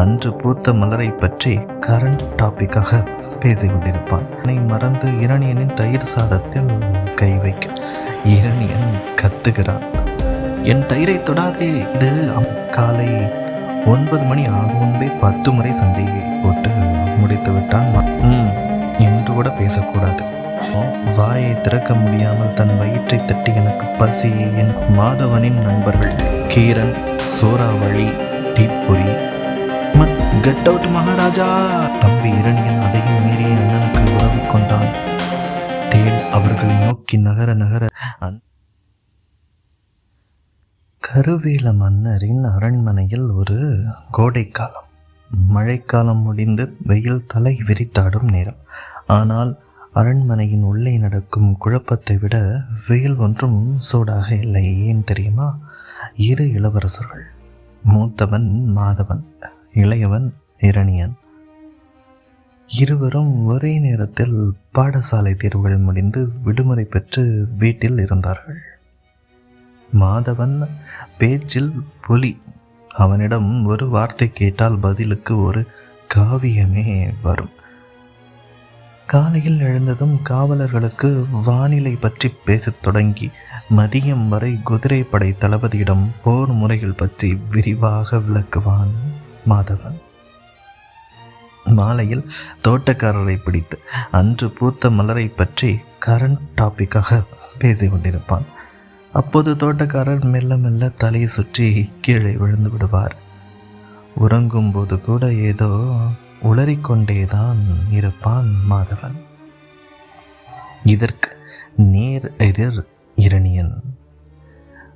அன்று பூத்த மலரை பற்றி கரண்ட் டாபிக்காக பேசி கொண்டிருப்பான் என்னை மறந்து இரணியனின் தயிர் சாதத்தில் கை வைக்க இரணியன் கத்துகிறான். என் தயிரை தொடாதே இது அம்- காலை ஒன்பது மணி ஆகும் முன்பே பத்து முறை சண்டை போட்டு முடித்து விட்டான் என்று கூட பேசக்கூடாது. வாயை திறக்க முடியாமல் தன் வயிற்றை தட்டி எனக்கு பசி என் மாதவனின் நண்பர்கள் கீரன் சூறாவளி தீப்பொறி கெட் அவுட் மகாராஜா. தம்பி இரணியன் அதையும் மீறி அண்ணனுக்கு உதவி கொண்டான். தேன் அவர்களை நோக்கி நகர நகர கருவேல மன்னரின் அரண்மனையில் ஒரு கோடைக்காலம். மழைக்காலம் முடிந்து வெயில் தலை விரித்தாடும் நேரம். ஆனால் அரண்மனையின் உள்ளே நடக்கும் குழப்பத்தை விட வெயில் ஒன்றும் சூடாக இல்லை. ஏன் தெரியுமா? இரு இளவரசர்கள் மூத்தவன் மாதவன். இளையவன் இரணியன். இருவரும் ஒரே நேரத்தில் பாடசாலை தேர்வுகள் முடிந்து விடுமுறை பெற்று வீட்டில் இருந்தார்கள். மாதவன் பேச்சில் புலி. அவனிடம் ஒரு வார்த்தை கேட்டால் பதிலுக்கு ஒரு காவியமே வரும். காலையில் எழுந்ததும் காவலர்களுக்கு வானிலை பற்றி பேசத் தொடங்கி மதியம் வரை குதிரைப்படை தளபதியிடம் போர் முறைகள் பற்றி விரிவாக விளக்குவான். மாதவன். மாலையில் தோட்டக்காரரை பிடித்து அன்று பூத்த மலரை பற்றி கரண்ட் டாப்பிக்காக பேசி கொண்டிருப்பான். அப்போது தோட்டக்காரர் மெல்ல மெல்ல தலையை சுற்றி கீழே விழுந்து விடுவார். உறங்கும் போது கூட ஏதோ உளறிக்கொண்டேதான் இருப்பான் மாதவன். இதற்கு நேர் எதிர் இரணியன்.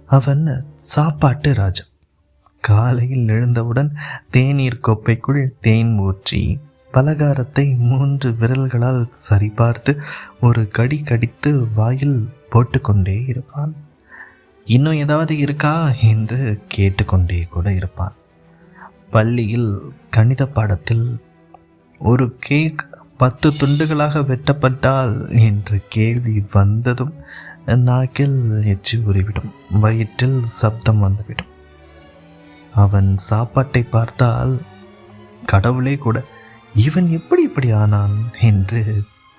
அவன் சாப்பாட்டு ராஜா காலையில் எழுந்தவுடன் தேநீர் கோப்பைக்குள் தேன் ஊற்றி பலகாரத்தை மூன்று விரல்களால் சரிபார்த்து ஒரு கடி கடித்து வாயில் போட்டுக்கொண்டே இருப்பான். இன்னும் ஏதாவது இருக்கா? என்று கேட்டுக்கொண்டே கூட இருப்பான். பள்ளியில் கணித பாடத்தில் ஒரு கேக் பத்து துண்டுகளாக வெட்டப்பட்டால்? என்ற கேள்வி வந்ததும் நாக்கில் எச்சி உறிவிடும் வயிற்றில் சப்தம் வந்துவிடும். அவன் சாப்பாட்டை பார்த்தால் கடவுளே கூட இவன் எப்படி இப்படி ஆனான் என்று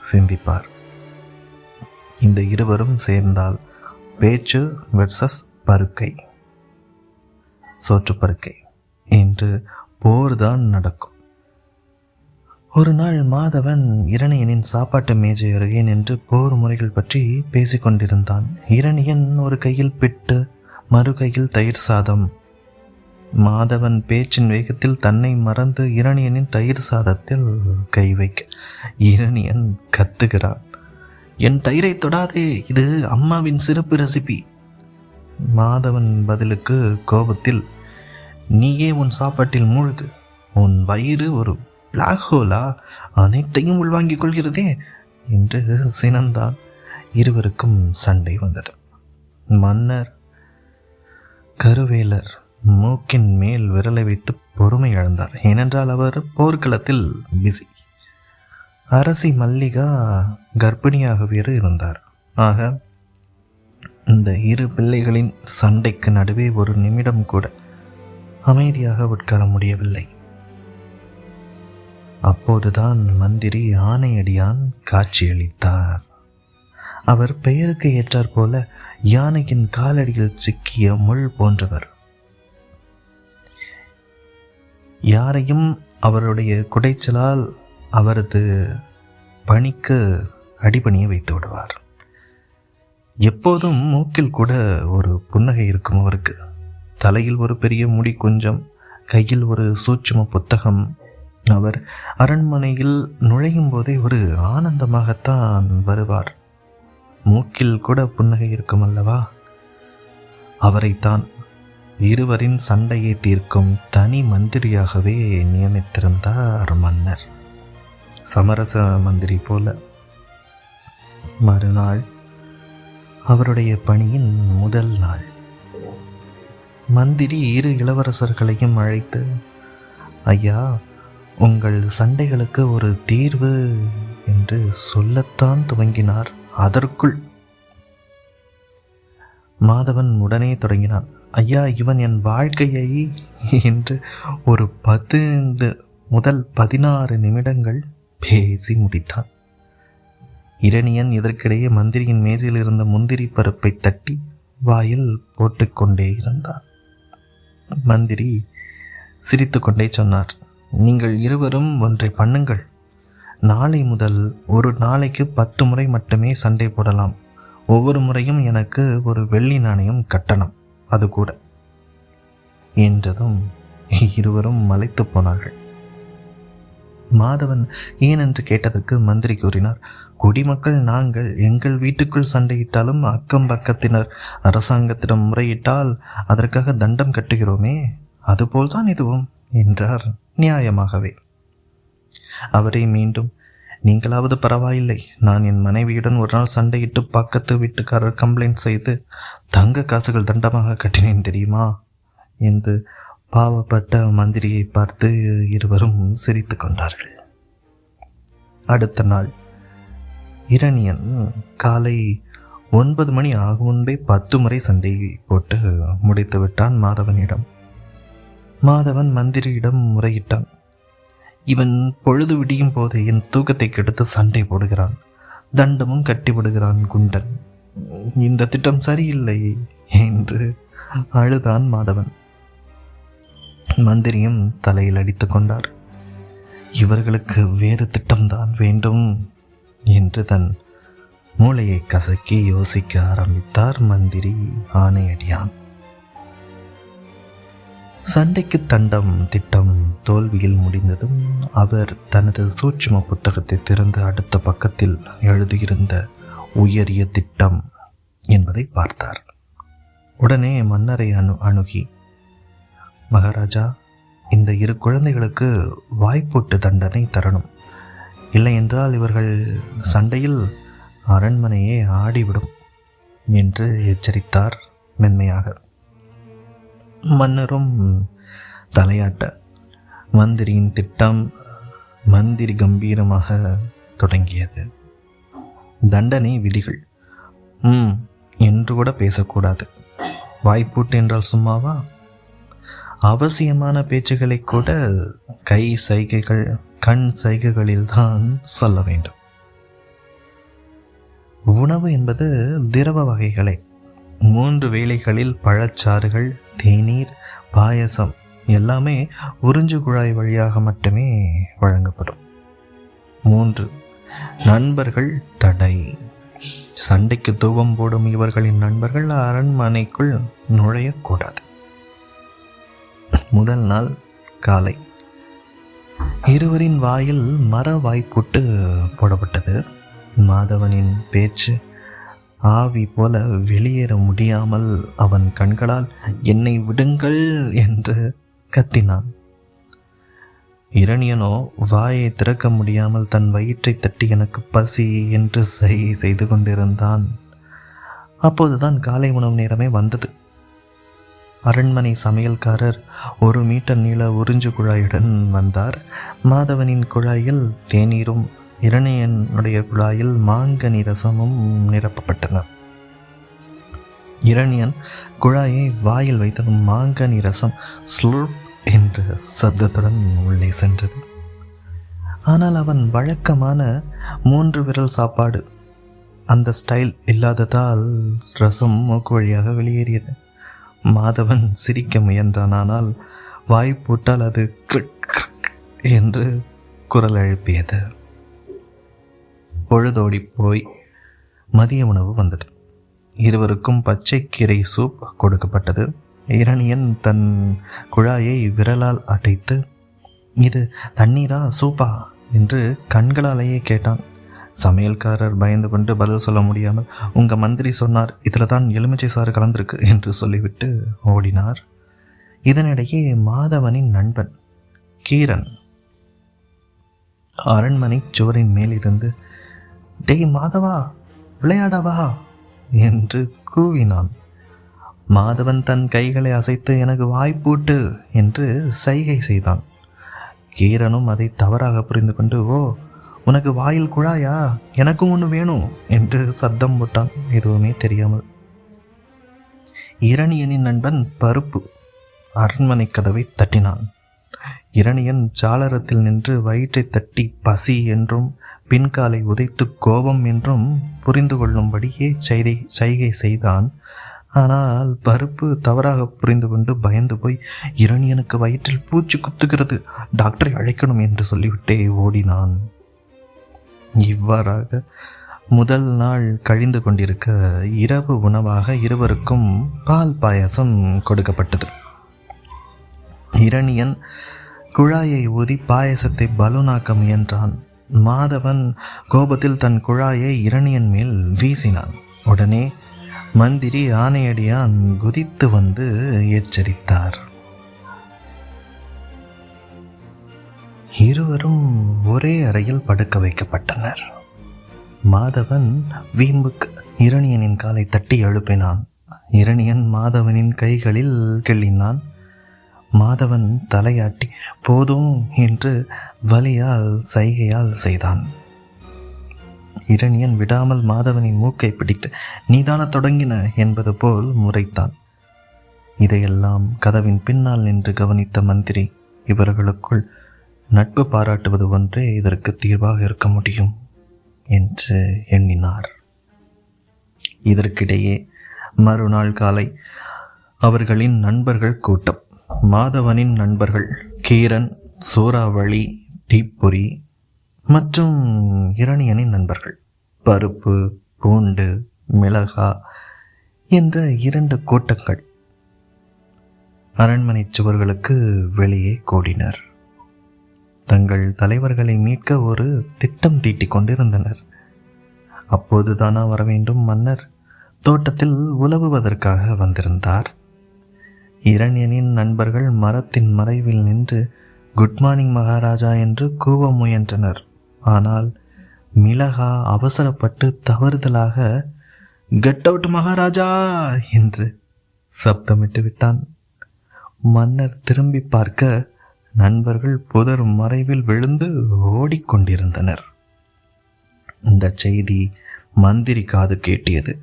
சிந்திப்பார். இந்த இருவரும் சேர்ந்தால் பேச்சு வெர்சஸ் பருக்கை சோற்று பருக்கை என்று போர்தான் நடக்கும். ஒரு நாள் மாதவன் இரணியனின் சாப்பாட்டு மேஜை அருகே நின்று போர் முறைகள் பற்றி பேசிக்கொண்டிருந்தான் இரணியன் ஒரு கையில் பிட்டு மறு கையில் தயிர் சாதம் மாதவன் பேச்சின் வேகத்தில் தன்னை மறந்து இரணியனின் தயிர் சாதத்தில் கை வைக்க. இரணியன் கத்துகிறான். என் தயிரை தொடாதே இது அம்மாவின் சிறப்பு ரெசிபி. மாதவன் பதிலுக்கு கோபத்தில் நீயே உன் சாப்பாட்டில் மூழ்கு. உன் வயிறு ஒரு பிளாக் ஹோலா அனைத்தையும் உள்வாங்கிக் கொள்கிறதே என்று சினந்தான். இருவருக்கும் சண்டை வந்தது. மன்னர் கருவேலர் மூக்கின் மேல் விரலை வைத்து பொறுமை இழந்தார். ஏனென்றால் அவர் போர்க்களத்தில் பிஸி அரசி மல்லிகா கர்ப்பிணியாக வேறு இருந்தார். ஆக இந்த இரு பிள்ளைகளின் சண்டைக்கு நடுவே ஒரு நிமிடம் கூட அமைதியாக உட்கார முடியவில்லை. அப்போதுதான் மந்திரி ஆணையடியான் காட்சியளித்தார். அவர் பெயருக்கு ஏற்றாற்போல யானையின் காலடியில் சிக்கிய முள் போன்றவர். யாரையும் அவருடைய குடைச்சலால் அவரது பணிக்கு அடிபணிய வைத்து விடுவார். எப்போதும் மூக்கில் கூட ஒரு புன்னகை இருக்கும் அவருக்கு. தலையில் ஒரு பெரிய முடி கொஞ்சம் கையில் ஒரு சூட்சும புத்தகம். அவர் அரண்மனையில் நுழையும் போதே ஒரு ஆனந்தமாகத்தான் வருவார். மூக்கில் கூட புன்னகை இருக்கும் அல்லவா? அவரைத்தான் இருவரின் சண்டையை தீர்க்கும் தனி மந்திரியாகவே நியமித்திருந்தார் மன்னர். சமரச மந்திரி போல. மறுநாள் அவருடைய பணியின் முதல் நாள். மந்திரி இரு இளவரசர்களையும் அழைத்து ஐயா உங்கள் சண்டைகளுக்கு ஒரு தீர்வு என்று சொல்லத்தான் துவங்கினார். அதற்குள். மாதவன் உடனே தொடங்கினான். ஐயா இவன் என் வாழ்க்கையை என்று ஒரு பதினைந்து முதல் பதினாறு நிமிடங்கள் பேசி முடித்தான். இரணியன் இதற்கிடையே மந்திரியின் மேஜையில் இருந்த முந்திரி பருப்பை தட்டி வாயில் போட்டுக்கொண்டே இருந்தான். மந்திரி சிரித்துக்கொண்டே சொன்னார் நீங்கள் இருவரும் ஒன்றை பண்ணுங்கள். நாளை முதல் ஒரு நாளைக்கு பத்து முறை மட்டுமே சண்டை போடலாம். ஒவ்வொரு முறையும் எனக்கு ஒரு வெள்ளி நாணயம் கட்டணம். அது கூட என்றதும் இருவரும் மலைத்து போனார்கள். மாதவன் ஏன் என்று கேட்டதற்கு மந்திரி கூறினார் குடிமக்கள் நாங்கள் எங்கள் வீட்டுக்குள் சண்டையிட்டாலும் அக்கம் பக்கத்தினர் அரசாங்கத்திடம் முறையிட்டால் அதற்காக தண்டம் கட்டுகிறோமே அதுபோல்தான் இதுவும் என்றார் நியாயமாகவே. அவரை மீண்டும் நீங்களாவது பரவாயில்லை. நான் என் மனைவியுடன் ஒரு நாள் சண்டையிட்டு பக்கத்து வீட்டுக்காரர் கம்ப்ளைண்ட் செய்து தங்க காசுகள் தண்டமாக கட்டினேன் தெரியுமா? என்று பாவப்பட்ட மந்திரியை பார்த்து இருவரும் சிரித்து கொண்டார்கள். அடுத்த நாள் இரணியன் காலை ஒன்பது மணி ஆகும் முன்பே பத்து முறை சண்டை போட்டு முடித்து விட்டான் மாதவனிடம். மாதவன் மந்திரியிடம் முறையிட்டான். இவன் பொழுது விடியும் போதே என் தூக்கத்தை கெடுத்து சண்டை போடுகிறான். தண்டமும் கட்டி விடுகிறான் குண்டன். இந்த திட்டம் சரியில்லை என்று அழுதான் மாதவன். மந்திரியும் தலையில் அடித்து கொண்டார். இவர்களுக்கு வேறு திட்டம்தான் வேண்டும் என்று தன் மூளையை கசக்கி யோசிக்க ஆரம்பித்தார் மந்திரி ஆணையடியான் சண்டைக்கு தண்டம் திட்டம் தோல்வியில் முடிந்ததும் அவர் தனது சூட்சும புத்தகத்தை திறந்து அடுத்த பக்கத்தில் எழுதியிருந்த உயரிய திட்டம் என்பதை பார்த்தார். உடனே மன்னரை அணு அணுகி மகாராஜா இந்த இரு குழந்தைகளுக்கு வாய்ப்போட்டு தண்டனை தரணும். இல்லை என்றால் இவர்கள் சண்டையில் அரண்மனையே ஆடிவிடும் என்று எச்சரித்தார் மென்மையாக. மன்னரும் தலையாட்ட மந்திரியின் திட்டம் மந்திரி கம்பீரமாக தொடங்கியது. தண்டனை விதிகள். ம் என்று கூட பேசக்கூடாது. வாய்ப்பூட்டு என்றால் சும்மாவா? அவசியமான பேச்சுகளை கூட கை சைகைகள் கண் சைகைகளில் தான் சொல்ல வேண்டும். உணவு என்பது திரவ வகைகளை. மூன்று வேளைகளில் பழச்சாறுகள் தேநீர் பாயசம் எல்லாமே உறிஞ்சு குழாய் வழியாக மட்டுமே வழங்கப்படும். மூன்று நண்பர்கள் தடை. சண்டைக்கு தூவம் போடும் இவர்களின் நண்பர்கள் அரண்மனைக்குள் நுழையக்கூடாது. முதல் நாள் காலை. இருவரின் வாயில் மர வாய்ப்புட்டு போடப்பட்டது. மாதவனின் பேச்சு ஆவி போல வெளியேற முடியாமல் அவன் கண்களால் என்னை விடுங்கள் என்று கத்தினான். இரணியனோ வாயை திறக்க முடியாமல் தன் வயிற்றை தட்டி எனக்கு பசி என்று சை செய்து கொண்டிருந்தான். அப்போதுதான் காலை உணவு நேரமே வந்தது. அரண்மனை சமையல்காரர் ஒரு மீட்டர் நீள உறிஞ்சு குழாயுடன் வந்தார். மாதவனின் குழாயில் தேநீரும் இரணியனுடைய குழாயில் மாங்கனி ரசமும் நிரப்பப்பட்டன. இரணியன் குழாயை வாயில் வைத்ததும் மாங்கனி ரசம் ஸ்லூப் என்ற சத்தத்துடன் உள்ளே சென்றது. ஆனால் அவன் வழக்கமான மூன்று விரல் சாப்பாடு அந்த ஸ்டைல் இல்லாததால் ரசம் மூக்கு வழியாக வெளியேறியது. மாதவன் சிரிக்க முயன்றான் ஆனால் வாய் போட்டால் அது கிரிக் என்று குரல் எழுப்பியது. பொழுதோடி போய் மதிய உணவு வந்தது. இருவருக்கும் பச்சைக்கீரை சூப் கொடுக்கப்பட்டது. இரணியன் தன் குழாயை விரலால் அடைத்து இது தண்ணீரா சூப்பா என்று கண்களாலேயே கேட்டான். சமையல்காரர் பயந்து கொண்டு பதில் சொல்ல முடியாமல் உங்கள் மந்திரி சொன்னார் இதில் தான் எலுமிச்சை சாறு கலந்திருக்கு என்று சொல்லிவிட்டு ஓடினார். இதனிடையே மாதவனின் நண்பன் கீரன் அரண்மனை சுவரின் மேலிருந்து டேய் மாதவா விளையாடவா? என்று கூவினான். மாதவன் தன் கைகளை அசைத்து எனக்கு வாய்ப்பூட்டு என்று சைகை செய்தான். கீரனும் அதை தவறாக புரிந்து கொண்டு ஓ உனக்கு வாயில் குழாயா? எனக்கும் ஒன்று வேணும் என்று சத்தம் போட்டான். எதுவுமே தெரியாமல். இரணியனின் நண்பன் பருப்பு அரண்மனை கதவை தட்டினான். இரணியன் சாளரத்தில் நின்று வயிற்றை தட்டி பசி என்றும் பின்காலை உதைத்து கோபம் என்றும் புரிந்து கொள்ளும்படியே செய்தை சைகை செய்தான். ஆனால் பருப்பு தவறாக புரிந்து கொண்டு பயந்து போய் இரணியனுக்கு வயிற்றில் பூச்சி குத்துகிறது. டாக்டரை அழைக்கணும் என்று சொல்லிவிட்டே ஓடினான். இவ்வாறாக முதல் நாள் கழிந்து கொண்டிருக்க இரவு உணவாக இருவருக்கும் பால் பாயசம் கொடுக்கப்பட்டது. இரணியன் குழாயை ஊதி பாயசத்தை பலூனாக்க முயன்றான். மாதவன் கோபத்தில் தன் குழாயை இரணியன் மேல் வீசினான். உடனே மந்திரி ஆணையடியான் குதித்து வந்து எச்சரித்தார். இருவரும் ஒரே அறையில் படுக்க வைக்கப்பட்டனர். மாதவன் வீம்புக்கு இரணியனின் காலை தட்டி எழுப்பினான். இரணியன் மாதவனின் கைகளில் கிள்ளினான். மாதவன் தலையாட்டி போதும் என்று வலியால் சைகையால் செய்தான். இரணியன் விடாமல் மாதவனின் மூக்கை பிடித்து நீதான தொடங்கின என்பது போல் முறைத்தான். இதையெல்லாம் கதவின் பின்னால் நின்று கவனித்த மந்திரி இவர்களுக்குள் நட்பு பாராட்டுவது ஒன்றே இதற்கு தீர்வாக இருக்க முடியும் என்று எண்ணினார். இதற்கிடையே மறுநாள் காலை அவர்களின் நண்பர்கள் கூட்டம். மாதவனின் நண்பர்கள் கீரன் சூறாவளி தீப்பொறி மற்றும் இரணியனின் நண்பர்கள். பருப்பு பூண்டு மிளகா என்ற இரண்டு கூட்டங்கள் அரண்மனை சுவர்களுக்கு வெளியே கூடினர். தங்கள் தலைவர்களை மீட்க ஒரு திட்டம் தீட்டிக் கொண்டிருந்தனர். அப்போதுதானா வர வேண்டும் மன்னர்? தோட்டத்தில் உலவுவதற்காக வந்திருந்தார். இரணியனின் நண்பர்கள் மரத்தின் மறைவில் நின்று குட் மார்னிங் மகாராஜா என்று கூவ முயன்றனர். ஆனால் மிளகா அவசரப்பட்டு தவறுதலாக கெட் அவுட் மகாராஜா என்று சப்தமிட்டு விட்டான். மன்னர் திரும்பி பார்க்க நண்பர்கள் புதர் மறைவில் விழுந்து ஓடிக்கொண்டிருந்தனர். இந்த செய்தி மந்திரி காது கேட்டியது.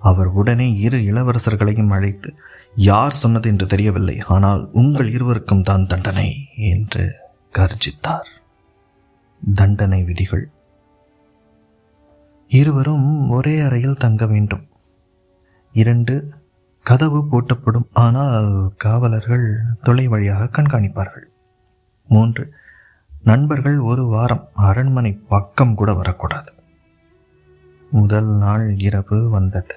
அவர் உடனே இரு இளவரசர்களையும் அழைத்து யார் சொன்னது என்று தெரியவில்லை ஆனால் உங்கள் இருவருக்கும் தான் தண்டனை என்று கர்ஜித்தார். தண்டனை விதிகள். இருவரும் ஒரே அறையில் தங்க வேண்டும். இரண்டு கதவு பூட்டப்படும் ஆனால் காவலர்கள் தொலை வழியாக கண்காணிப்பார்கள். மூன்று நண்பர்கள் ஒரு வாரம் அரண்மனை பக்கம் கூட வரக்கூடாது. முதல் நாள் இரவு வந்தது.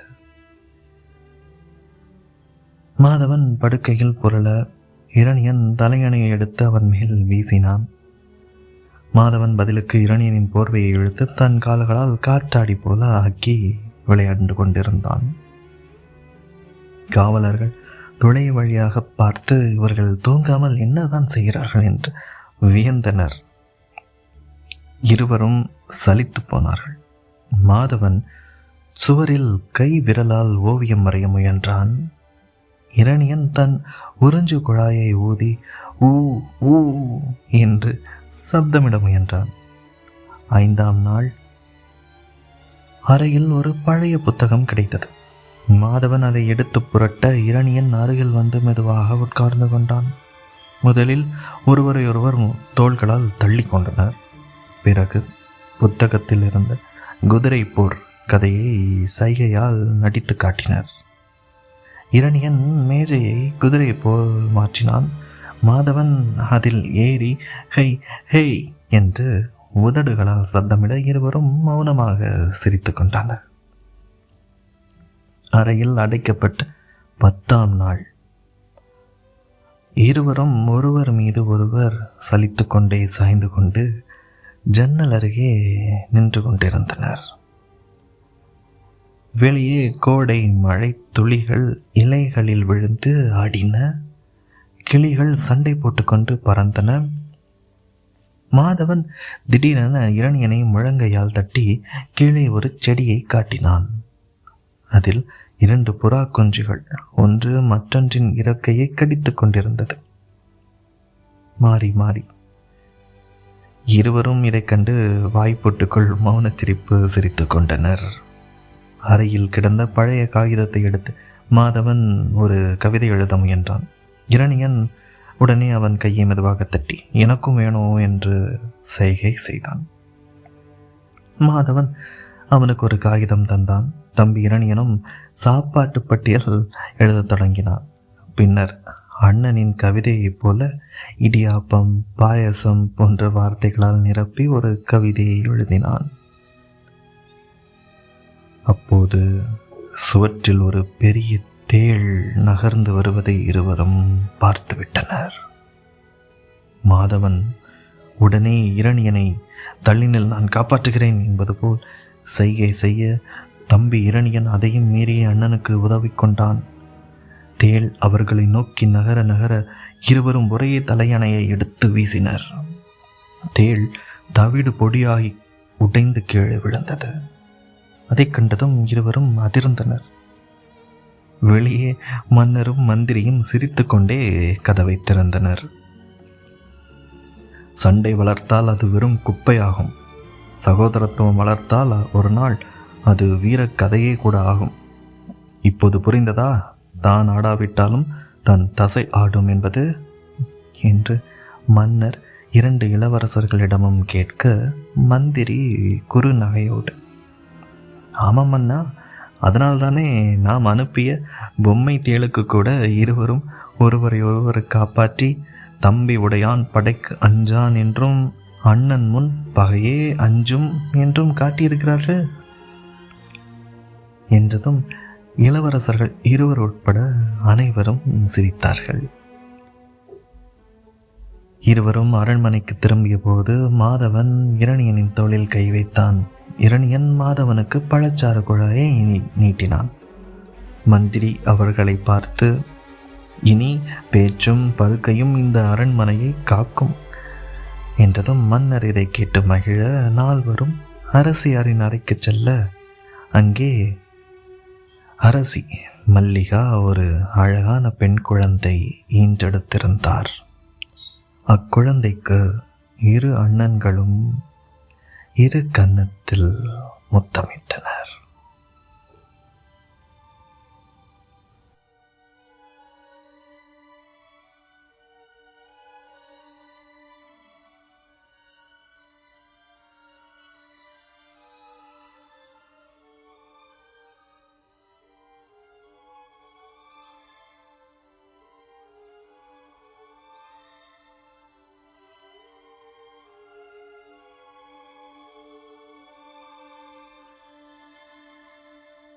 மாதவன் படுக்கையில் புரள இரணியன் தலையணையை எடுத்து அவன் மேல் வீசினான். மாதவன் பதிலுக்கு இரணியனின் போர்வையை இழுத்து தன் கால்களால் காற்றாடி போல ஆக்கி விளையாண்டு கொண்டிருந்தான். காவலர்கள் துளை வழியாக பார்த்து இவர்கள் தூங்காமல் என்னதான் செய்கிறார்கள்? என்று வியந்தனர். இருவரும் சலித்து போனார்கள். மாதவன் சுவரில் கை விரலால் ஓவியம் வரைய முயன்றான். இரணியன் தன் உறிஞ்சு குழாயை ஊதி ஊ ஊ என்று சப்தமிட முயன்றான். ஐந்தாம் நாள் அறையில் ஒரு பழைய புத்தகம் கிடைத்தது. மாதவன் அதை எடுத்து புரட்ட இரணியன் அருகில் வந்து மெதுவாக உட்கார்ந்து கொண்டான். முதலில் ஒருவரையொருவர் தோள்களால் தள்ளி கொண்டனர். பிறகு புத்தகத்தில் இருந்த குதிரை போர் கதையை சைகையால் நடித்து காட்டினர். இரணியன் மேஜையை குதிரையை போல் மாற்றினான். மாதவன் அதில் ஏறி ஹை ஹெய் என்று உதடுகளால் சத்தமிட இருவரும் மௌனமாக சிரித்து கொண்டனர் அறையில் அடைக்கப்பட்ட பத்தாம் நாள். இருவரும் ஒருவர் மீது ஒருவர் சலித்து கொண்டே சாய்ந்து கொண்டு ஜன்னல் அருகே நின்று கொண்டிருந்தனர். வெளியே கோடை மழை துளிகள் இலைகளில் விழுந்து ஆடின கிளிகள் சண்டை போட்டுக்கொண்டு பறந்தன. மாதவன் திடீரென இரணியனை முழங்கையால் தட்டி கீழே ஒரு செடியை காட்டினான். அதில் இரண்டு புறா குஞ்சுகள் ஒன்று மற்றொன்றின் இறக்கையை கடித்துக் கொண்டிருந்தது. மாறி மாறி இருவரும் இதைக் கண்டு வாய்ப்பொட்டுக்குள் மௌனச்சிரிப்பு சிரித்து கொண்டனர். அறையில் கிடந்த பழைய காகிதத்தை எடுத்து மாதவன் ஒரு கவிதை எழுத முயன்றான். இரணியன் உடனே அவன் கையை மெதுவாக தட்டி எனக்கும் வேணும் என்று செய்கை செய்தான். மாதவன் அவனுக்கு ஒரு காகிதம் தந்தான். தம்பி இரணியனும் சாப்பாட்டு பட்டியல் எழுதத் தொடங்கினான். பின்னர் அண்ணனின் கவிதையைப் போல இடியாப்பம் பாயசம் போன்ற வார்த்தைகளால் நிரப்பி ஒரு கவிதையை எழுதினான். அப்போது சுவற்றில் ஒரு பெரிய தேள் நகர்ந்து வருவதை இருவரும் பார்த்துவிட்டனர். மாதவன் உடனே இரணியனை தள்ளினில் நான் காப்பாற்றுகிறேன் என்பது போல் செய்கை செய்ய தம்பி இரணியன் அதையும் மீறிய அண்ணனுக்கு உதவி கொண்டான். தேள் அவர்களை நோக்கி நகர நகர இருவரும் ஒரே தலையணையை எடுத்து வீசினர். தேள் தவிடு பொடியாகி உடைந்து கீழே விழுந்தது. அதைக் கண்டதும் இருவரும் அதிர்ந்தனர். வெளியே மன்னரும் மந்திரியும் சிரித்துக்கொண்டே கதவை திறந்தனர். சண்டை வளர்த்தால் அது வெறும் குப்பையாகும். சகோதரத்துவம் வளர்த்தால் ஒரு நாள் அது வீர கதையே கூட ஆகும். இப்போது புரிந்ததா? தான் ஆடாவிட்டாலும் தன் தசை ஆடும் என்பது? என்று மன்னர் இரண்டு இளவரசர்களிடமும் கேட்க மந்திரி குறுநகையோடு நகையோடு ஆமாம் தானே அதனால்தானே நாம் அனுப்பிய பொம்மை தேளுக்கு கூட இருவரும் ஒருவரை ஒருவர் காப்பாற்றி தம்பி உடையான் படைக்கு அஞ்சான் என்றும் அண்ணன் முன் பகையே அஞ்சும் என்றும் காட்டியிருக்கிறார்கள் என்றதும் இளவரசர்கள் இருவர் உட்பட அனைவரும் சிரித்தார்கள். இருவரும் அரண்மனைக்கு திரும்பிய போது மாதவன் இரணியனின் தோளில் கை வைத்தான். இரணியன் மாதவனுக்கு பழச்சாறு குழாயை நீ- நீட்டினான். மந்திரி அவர்களை பார்த்து இனி பேச்சும் பருக்கையும் இந்த அரண்மனையை காக்கும் என்றதும் மன்னர் இதை கேட்டு மகிழ நால்வரும் அரசியாரின் அறைக்கு செல்ல அங்கே அரசி மல்லிகா ஒரு அழகான பெண் குழந்தை ஈன்றெடுத்திருந்தார். அக்குழந்தைக்கு இரு அண்ணன்களும் இரு கன்னத்தில் முத்தமிட்டனர்.